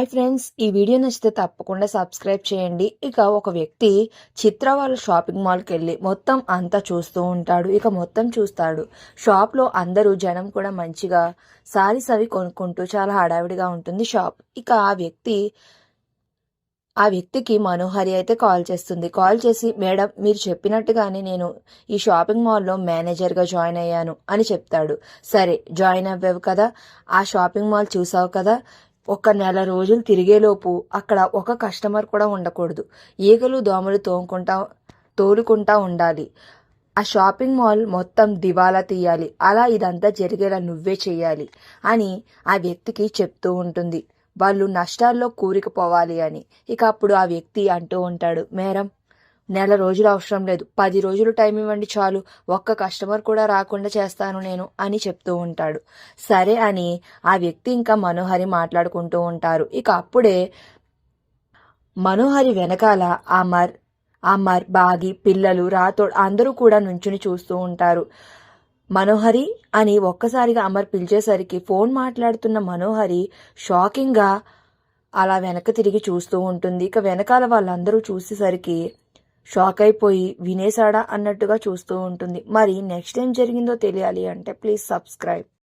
Hi friends ఈ video నచ్చితే తప్పకుండా సబ్స్క్రైబ్ చేయండి. ఇక ఒక వ్యక్తి చిత్ర వాళ్ళ షాపింగ్ మాల్కి వెళ్ళి మొత్తం అంతా చూస్తూ ఉంటాడు. ఇక మొత్తం చూస్తాడు. షాప్లో అందరూ జనం కూడా మంచిగా సారీస్ అవి కొనుక్కుంటూ చాలా హడావిడిగా ఉంటుంది షాప్ ఇక ఆ వ్యక్తి ఆ వ్యక్తికి మనోహరి అయితే కాల్ చేస్తుంది. కాల్ చేసి మేడం మీరు చెప్పినట్టుగానే నేను ఈ షాపింగ్ మాల్లో మేనేజర్గా జాయిన్ అయ్యాను అని చెప్తాడు. సరే జాయిన్ అవ్వావు కదా. ఆ షాపింగ్ మాల్ చూసావు కదా. ఒక నెల రోజులు తిరిగేలోపు అక్కడ ఒక కస్టమర్ కూడా ఉండకూడదు. ఈగలు దోమలు తోముకుంటా తోలుకుంటా ఉండాలి. ఆ షాపింగ్ మాల్ మొత్తం దివాలా తీయాలి. అలా ఇదంతా జరిగేలా నువ్వే చేయాలి అని ఆ వ్యక్తికి చెప్తూ ఉంటుంది. వాళ్ళు నష్టాల్లో కూరుకుపోవాలి అని. ఇక అప్పుడు ఆ వ్యక్తి అంటూ ఉంటాడు మేడం నెల రోజులు అవసరం లేదు. పది రోజులు టైం ఇవ్వండి చాలు. ఒక్క కస్టమర్ కూడా రాకుండా చేస్తాను నేను అని చెప్తూ ఉంటాడు. సరే అని ఆ వ్యక్తి ఇంకా మనోహరి మాట్లాడుకుంటూ ఉంటారు. ఇక అప్పుడే మనోహరి వెనకాల అమర్ అమర్ బాగి పిల్లలు రాతో అందరూ కూడా నుంచుని చూస్తూ ఉంటారు. మనోహరి అని ఒక్కసారిగా అమర్ పిలిచేసరికి ఫోన్ మాట్లాడుతున్న మనోహరి షాకింగ్గా అలా వెనక తిరిగి చూస్తూ ఉంటుంది. ఇక వెనకాల వాళ్ళందరూ చూసేసరికి షాక్ అయిపోయి వినేశాడా అన్నట్టుగా చూస్తూ ఉంటుంది. మరి నెక్స్ట్ ఏం జరిగిందో తెలియాలి అంటే ప్లీజ్ సబ్స్క్రైబ్